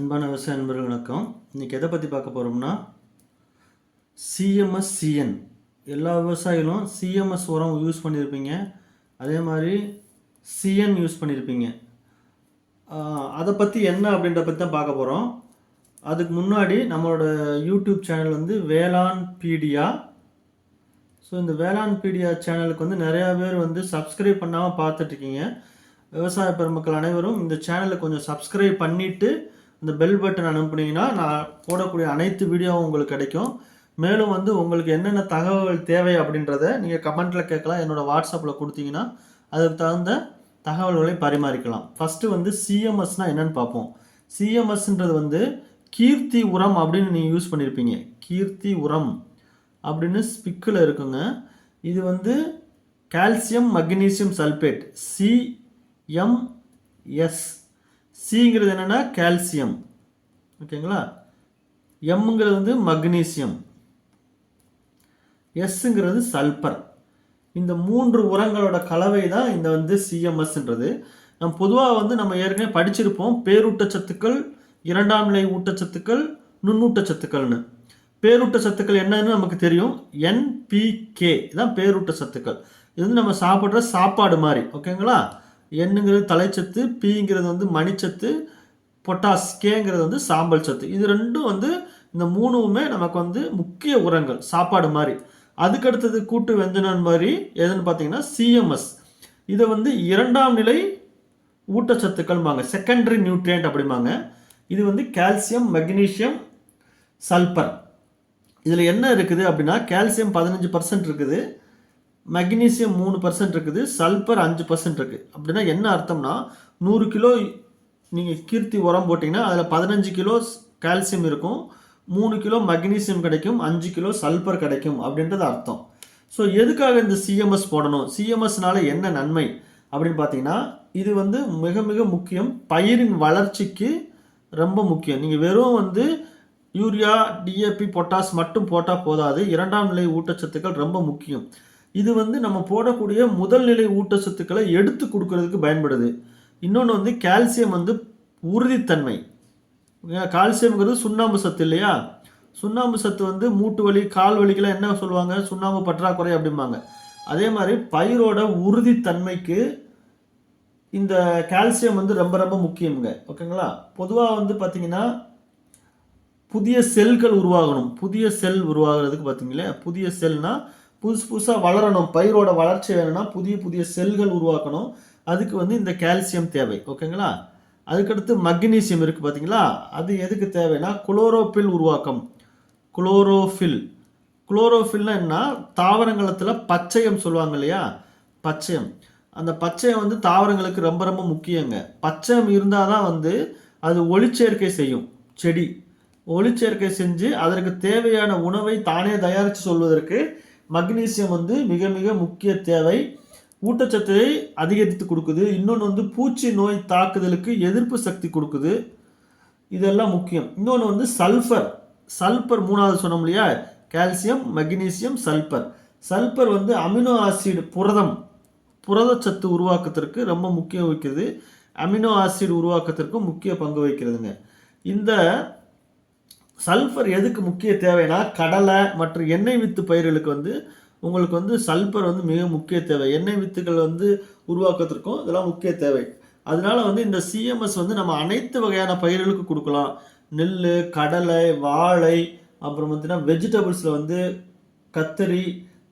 அன்பான விவசாய நண்பர்கள் வணக்கம். இன்றைக்கி எதை பற்றி பார்க்க போகிறோம்னா சிஎம்எஸ் சிஎன் எல்லா விவசாயிகளும் சிஎம்எஸ் உரம் யூஸ் பண்ணியிருப்பீங்க அதே மாதிரி சிஎன் யூஸ் பண்ணியிருப்பீங்க அதை பற்றி என்ன அப்படின்ற பற்றி தான் பார்க்க போகிறோம் அதுக்கு முன்னாடி நம்மளோட யூடியூப் சேனல் வந்து வேளாண் பீடியா. ஸோ இந்த வேளாண் பீடியா சேனலுக்கு வந்து நிறையா பேர் வந்து சப்ஸ்கிரைப் பண்ணாமல் பார்த்துட்ருக்கீங்க விவசாய பெருமக்கள் அனைவரும் இந்த சேனலை கொஞ்சம் சப்ஸ்கிரைப் பண்ணிவிட்டு இந்த பெல் பட்டன் அனுப்புனீங்கன்னா நான் போடக்கூடிய அனைத்து வீடியோவும் உங்களுக்கு கிடைக்கும். மேலும் வந்து உங்களுக்கு என்னென்ன தகவல்கள் தேவை அப்படின்றத நீங்கள் கமெண்ட்டில் கேட்கலாம். என்னோடய வாட்ஸ்அப்பில் கொடுத்தீங்கன்னா அதுக்கு தகுந்த தகவல்களை பரிமாறிக்கலாம். ஃபஸ்ட்டு வந்து சிஎம்எஸ்னால் என்னென்னு பார்ப்போம். சிஎம்எஸ்ன்றது வந்து கீர்த்தி உரம் அப்படின்னு நீங்கள் யூஸ் பண்ணியிருப்பீங்க கீர்த்தி உரம் அப்படின்னு ஸ்பிக்கில் இருக்குங்க. இது வந்து கால்சியம் மக்னீசியம் சல்பேட் சிஎம்எஸ் சிங்கிறது என்னென்னா கால்சியம் ஓகேங்களா? எம்ங்கிறது வந்து மக்னீசியம் எஸ்ஸுங்கிறது சல்பர் இந்த மூன்று உரங்களோட கலவை தான் இந்த வந்து சிஎம்எஸ்ன்றது நம்ம பொதுவாக வந்து நம்ம ஏற்கனவே படிச்சிருப்போம் பேரூட்டச்சத்துக்கள் இரண்டாம் நிலை ஊட்டச்சத்துக்கள் நுண்ணூட்டச்சத்துக்கள்னு பேரூட்டச்சத்துக்கள் என்னன்னு நமக்கு தெரியும். என்பிகே தான் பேரூட்டச்சத்துக்கள் இது வந்து நம்ம சாப்பிட்ற சாப்பாடு மாதிரி. ஓகேங்களா? எண்ணுங்கிறது தலைச்சத்து பிங்கிறது வந்து மணிச்சத்து பொட்டாஸ் கேங்கிறது வந்து சாம்பல் சத்து. இது ரெண்டும் வந்து இந்த மூணுமே நமக்கு வந்து முக்கிய உரங்கள் சாப்பாடு மாதிரி. அதுக்கடுத்தது கூட்டு வெந்தனன் மாதிரி எதுன்னு பார்த்தீங்கன்னா சிஎம்எஸ் இதை வந்து இரண்டாம் நிலை ஊட்டச்சத்துக்கள்பாங்க செகண்டரி நியூட்ரியன்ட் அப்படிம்பாங்க. இது வந்து கால்சியம் மெக்னீஷியம் சல்பர் இதில் என்ன இருக்குது அப்படின்னா கால்சியம் பதினஞ்சு பர்சன்ட் இருக்குது. மெக்னீசியம் மூணு பர்சன்ட் இருக்குது சல்பர் அஞ்சு பர்சன்ட் இருக்குது அப்படின்னா என்ன அர்த்தம்னா நூறு கிலோ நீங்கள் கீர்த்தி உரம் போட்டிங்கன்னா அதில் பதினஞ்சு கிலோ கால்சியம் இருக்கும் மூணு கிலோ மக்னீசியம் கிடைக்கும் அஞ்சு கிலோ சல்பர் கிடைக்கும் அப்படின்றது அர்த்தம். ஸோ எதுக்காக இந்த சிஎம்எஸ் போடணும்? சிஎம்எஸ்னால என்ன நன்மை? அப்படின்னு பார்த்தீங்கன்னா இது வந்து மிக மிக முக்கியம். பயிரின் வளர்ச்சிக்கு ரொம்ப முக்கியம். நீங்கள் வெறும் வந்து யூரியா டிஏபி பொட்டாஸ் மட்டும் போட்டால் போதாது. இரண்டாம் நிலை ஊட்டச்சத்துக்கள் ரொம்ப முக்கியம். இது வந்து நம்ம போடக்கூடிய முதல் நிலை ஊட்டச்சத்துக்களை எடுத்து கொடுக்கறதுக்கு பயன்படுது. இன்னொன்று வந்து கால்சியம் வந்து உறுதித்தன்மை. ஓகேங்களா? கால்சியம்ங்கிறது சுண்ணாம்பு சத்து இல்லையா? சுண்ணாம்பு சத்து வந்து மூட்டு வலி கால் வலிக்கெல்லாம் என்ன சொல்லுவாங்க? சுண்ணாம்பு பற்றாக்குறை அப்படிம்பாங்க. அதே மாதிரி பயிரோட உறுதித்தன்மைக்கு இந்த கால்சியம் வந்து ரொம்ப ரொம்ப முக்கியங்க ஓகேங்களா? பொதுவாக வந்து பார்த்தீங்கன்னா புதிய செல்கள் உருவாகணும். புதிய செல் உருவாகிறதுக்கு பார்த்தீங்களே புதிய செல்னால் புதுசு புதுசாக வளரணும். பயிரோட வளர்ச்சி வேணும்னா புதிய புதிய செல்கள் உருவாக்கணும். அதுக்கு வந்து இந்த கால்சியம் தேவை. ஓகேங்களா? அதுக்கடுத்து மக்னீசியம் இருக்குது பார்த்தீங்களா அது எதுக்கு தேவைன்னா குளோரோஃபில் உருவாக்கம். குளோரோஃபில் குளோரோஃபில்னா என்ன? தாவரங்களத்தில் பச்சையம் சொல்லுவாங்க இல்லையா? பச்சையம். அந்த பச்சையம் வந்து தாவரங்களுக்கு ரொம்ப ரொம்ப முக்கியங்க. பச்சையம் இருந்தால் தான் வந்து அது ஒளிச்சேர்க்கை செய்யும். செடி. ஒளிச்சேர்க்கை செஞ்சு அதற்கு தேவையான உணவை தானே தயாரித்து சொல்வதற்கு மக்னீசியம் வந்து மிக மிக முக்கிய தேவை. ஊட்டச்சத்தை அதிகரித்து கொடுக்குது. இன்னொன்று வந்து பூச்சி நோய் தாக்குதலுக்கு எதிர்ப்பு சக்தி கொடுக்குது. இதெல்லாம் முக்கியம். இன்னொன்று வந்து சல்ஃபர் சல்பர் மூணாவது சொன்னோம் இல்லையா? Calcium magnesium sulphur. சல்பர் வந்து அமினோ ஆசிட் புரதம். புரதச்சத்து உருவாக்கத்திற்கு ரொம்ப முக்கியம் வகிக்கிறது. அமினோ ஆசிட் உருவாக்கத்திற்கும் முக்கிய பங்கு வகிக்கிறதுங்க. இந்த சல்ஃபர் எதுக்கு முக்கிய தேவைன்னா கடலை மற்றும் எண்ணெய் வித்து பயிர்களுக்கு வந்து உங்களுக்கு வந்து சல்ஃபர் வந்து மிக முக்கிய தேவை. எண்ணெய் வித்துக்கள் வந்து உருவாக்கத்திற்கும் இதெல்லாம் முக்கிய தேவை. அதனால வந்து இந்த சிஎம்எஸ் வந்து நம்ம அனைத்து வகையான பயிர்களுக்கு கொடுக்கலாம். நெல் கடலை வாழை அப்புறம் பார்த்தீங்கன்னா வெஜிடபிள்ஸில் வந்து கத்தரி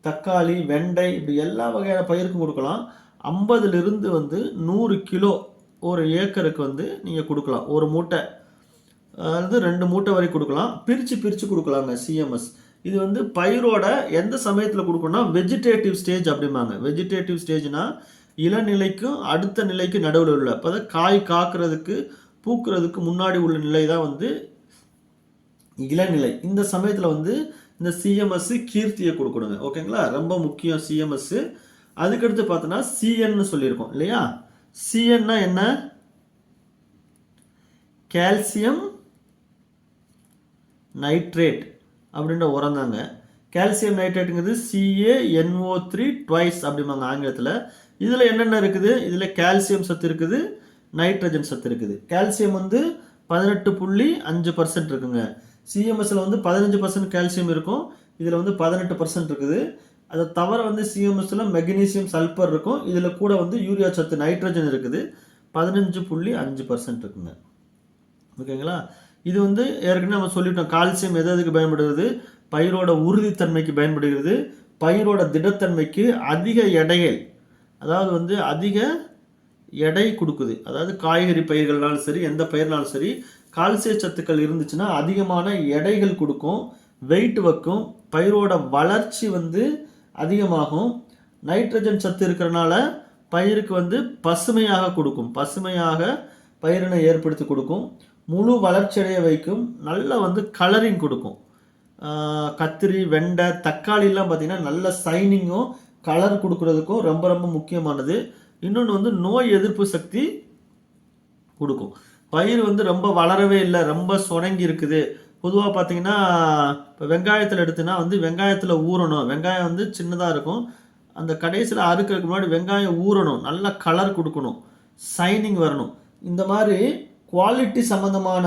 தக்காளி வெண்டை இப்படி எல்லா வகையான பயிருக்கும் கொடுக்கலாம். ஐம்பதுலேருந்து வந்து நூறு கிலோ ஒரு ஏக்கருக்கு வந்து நீங்கள் கொடுக்கலாம். ஒரு மூட்டை. வந்து ரெண்டு மூட்டை வரை கொடுக்கலாம். பிரித்து பிரித்து கொடுக்கலாங்க சிஎம்எஸ் இது வந்து பயிரோட எந்த சமயத்தில் கொடுக்கணும்னா வெஜிடேட்டிவ் ஸ்டேஜ் அப்படிம்பாங்க. வெஜிடேட்டிவ் ஸ்டேஜ்னா இளநிலைக்கும் அடுத்த நிலைக்கும் நடுவில் உள்ள அப்போ காய் காக்கிறதுக்கு பூக்கிறதுக்கு முன்னாடி உள்ள நிலை தான் வந்து இளநிலை. இந்த சமயத்தில் வந்து இந்த சிஎம்எஸ்ஸு கீர்த்தியை கொடுக்கணுங்க. ஓகேங்களா? ரொம்ப முக்கியம் சிஎம்எஸ்ஸு அதுக்கடுத்து பார்த்தோன்னா சிஎன்னு சொல்லியிருக்கோம் இல்லையா? சிஎன்னா என்ன? கால்சியம் நைட்ரேட் அப்படின்ற உரம் தாங்க கால்சியம் நைட்ரேட்டுங்கிறது சிஏஎன்ஓ த்ரீ ட்வைஸ் அப்படிம்பாங்க ஆங்கிலத்தில். இதில் என்னென்ன இருக்குது? இதில் கால்சியம் சத்து இருக்குது நைட்ரஜன் சத்து இருக்குது. கால்சியம் வந்து பதினெட்டு புள்ளி அஞ்சு பர்சன்ட் இருக்குங்க. சிஎம்எஸ்ஸில் வந்து பதினஞ்சு பர்சன்ட் கால்சியம் இருக்கும். இதில் வந்து பதினெட்டு பர்சன்ட் இருக்குது. அதை தவிர வந்து சிஎம்எஸ்ஸில் மெக்னீசியம் சல்பர் இருக்கும். இதில் கூட வந்து யூரியா சத்து நைட்ரஜன் இருக்குது. பதினஞ்சு புள்ளி அஞ்சு பர்சன்ட் இருக்குங்க. ஓகேங்களா? இது வந்து ஏற்கனவே நம்ம சொல்லிட்டோம் கால்சியம் எது எதுக்கு பயன்படுகிறது? பயிரோட உறுதித்தன்மைக்கு பயன்படுகிறது. பயிரோட திடத்தன்மைக்கு அதிக எடைகள் அதாவது வந்து அதிக எடை கொடுக்குது. அதாவது காய்கறி பயிர்கள்னாலும் சரி எந்த பயிர்னாலும் சரி கால்சிய சத்துக்கள் இருந்துச்சுன்னா அதிகமான எடைகள் கொடுக்கும் வெயிட் வைக்கும் பயிரோட வளர்ச்சி வந்து அதிகமாகும். நைட்ரஜன் சத்து இருக்கிறனால பயிருக்கு வந்து பசுமையாக கொடுக்கும். பசுமையாக பயிரினை ஏற்படுத்தி கொடுக்கும். முழு வளர்ச்சியடைய வைக்கும் நல்ல வந்து கலரிங் கொடுக்கும். கத்திரி வெண்டை தக்காளிலாம் பார்த்திங்கன்னா நல்ல சைனிங்கும் கலர் கொடுக்குறதுக்கும் ரொம்ப ரொம்ப முக்கியமானது. இன்னொன்று வந்து நோய் எதிர்ப்பு சக்தி கொடுக்கும். பயிர் வந்து ரொம்ப வளரவே இல்லை ரொம்ப சுணங்கி இருக்குது. பொதுவாக பார்த்தீங்கன்னா இப்போ வெங்காயத்தில் எடுத்துனா வந்து வெங்காயத்தில் ஊறணும். வெங்காயம் வந்து சின்னதாக இருக்கும். அந்த கடைசியில் அறுக்கிறதுக்கு முன்னாடி வெங்காயம் ஊறணும். நல்லா கலர் கொடுக்கணும். சைனிங் வரணும். இந்த மாதிரி குவாலிட்டி சம்மந்தமான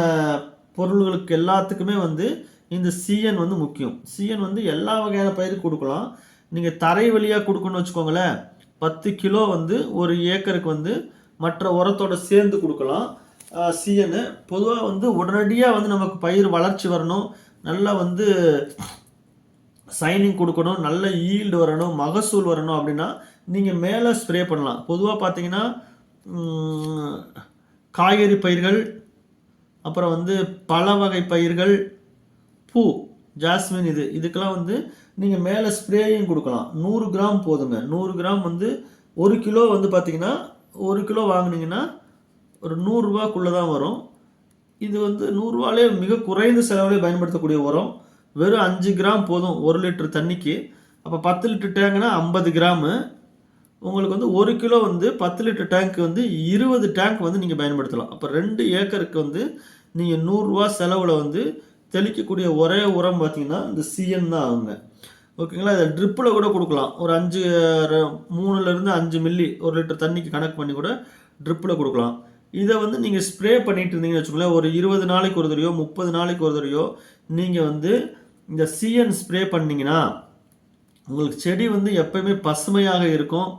பொருள்களுக்கு எல்லாத்துக்குமே வந்து இந்த சிஎன் வந்து முக்கியம். சிஎன் வந்து எல்லா வகையான பயிருக்கு கொடுக்கலாம். நீங்கள் தரை வழியாக கொடுக்கணும்னு வச்சுக்கோங்களேன். பத்து கிலோ வந்து ஒரு ஏக்கருக்கு வந்து மற்ற உரத்தோட சேர்ந்து கொடுக்கலாம். சிஎன்னு பொதுவாக வந்து உடனடியாக வந்து நமக்கு பயிர் வளர்ச்சி வரணும். நல்லா வந்து சைனிங் கொடுக்கணும். நல்ல ஈல்டு வரணும். மகசூல் வரணும் அப்படின்னா நீங்கள் மேலே ஸ்ப்ரே பண்ணலாம். பொதுவாக பார்த்தீங்கன்னா காய்கறி பயிர்கள் அப்புறம் வந்து பல வகை பயிர்கள் பூ ஜாஸ்மின் இது. இதுக்கெல்லாம் வந்து நீங்கள் மேலே ஸ்ப்ரேயும் கொடுக்கலாம். நூறு கிராம் போதுங்க. நூறு கிராம் வந்து ஒரு கிலோ வந்து பார்த்தீங்கன்னா ஒரு கிலோ வாங்கினீங்கன்னா ஒரு நூறுரூவாக்குள்ளே தான் வரும். இது வந்து நூறுரூவாலே மிக குறைந்த செலவிலே பயன்படுத்தக்கூடிய உரம். வெறும் அஞ்சு கிராம் போதும் ஒரு லிட்டர் தண்ணிக்கு. அப்போ பத்து லிட்டர் டேங்குனா ஐம்பது கிராமு. உங்களுக்கு வந்து ஒரு கிலோ வந்து பத்து லிட்டர் டேங்க் வந்து இருபது டேங்க் வந்து நீங்கள் பயன்படுத்தலாம். அப்போ ரெண்டு ஏக்கருக்கு வந்து நீங்கள் நூறுரூவா செலவில் வந்து தெளிக்கக்கூடிய ஒரே உரம் பார்த்தீங்கன்னா இந்த சிஎன் தான் ஆகுங்க ஓகேங்களா? இதை ட்ரிப்பில் கூட கொடுக்கலாம். ஒரு அஞ்சு மூணுலேருந்து அஞ்சு மில்லி ஒரு லிட்டர் தண்ணிக்கு கணக்கு பண்ணி கூட ட்ரிப்பில் கொடுக்கலாம். இதை வந்து நீங்கள் ஸ்ப்ரே பண்ணிட்டு இருந்தீங்கன்னு வச்சுக்கோங்களேன் ஒரு இருபது நாளைக்கு ஒரு தடவையோ முப்பது நாளைக்கு ஒரு தடையோ நீங்கள் வந்து இந்த சிஎன் ஸ்ப்ரே பண்ணீங்கன்னா உங்களுக்கு செடி வந்து எப்பயுமே பசுமையாக இருக்கும்.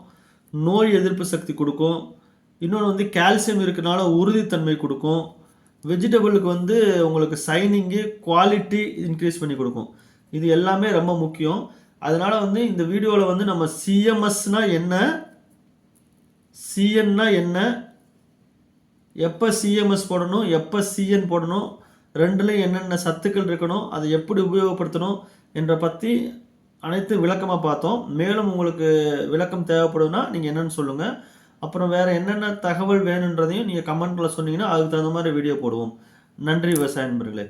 நோய் எதிர்ப்பு சக்தி கொடுக்கும். இன்னொன்று வந்து கால்சியம் இருக்கனால உறுதித்தன்மை கொடுக்கும். வெஜிடபிளுக்கு வந்து உங்களுக்கு சைனிங்கு குவாலிட்டி இன்க்ரீஸ் பண்ணி கொடுக்கும். இது எல்லாமே ரொம்ப முக்கியம். அதனால் வந்து இந்த வீடியோவில் வந்து நம்ம சிஎம்எஸ்னால் என்ன? சிஎன்னா என்ன? எப்போ சிஎம்எஸ் போடணும்? எப்போ சிஎன் போடணும்? ரெண்டுலேயும் என்னென்ன சத்துக்கள் இருக்கணும்? அதை எப்படி உபயோகப்படுத்தணும்? என்ற பற்றி அனைத்து விளக்கமாக பார்த்தோம். மேலும் உங்களுக்கு விளக்கம் தேவைப்படுதுன்னா நீங்கள் என்னன்னு சொல்லுங்கள் அப்புறம் வேறு என்னென்ன தகவல் வேணுன்றதையும் நீங்கள் கமெண்ட்டில் சொன்னீங்கன்னா அதுக்கு தகுந்த மாதிரி வீடியோ போடுவோம். நன்றி விவசாய நண்பர்களே.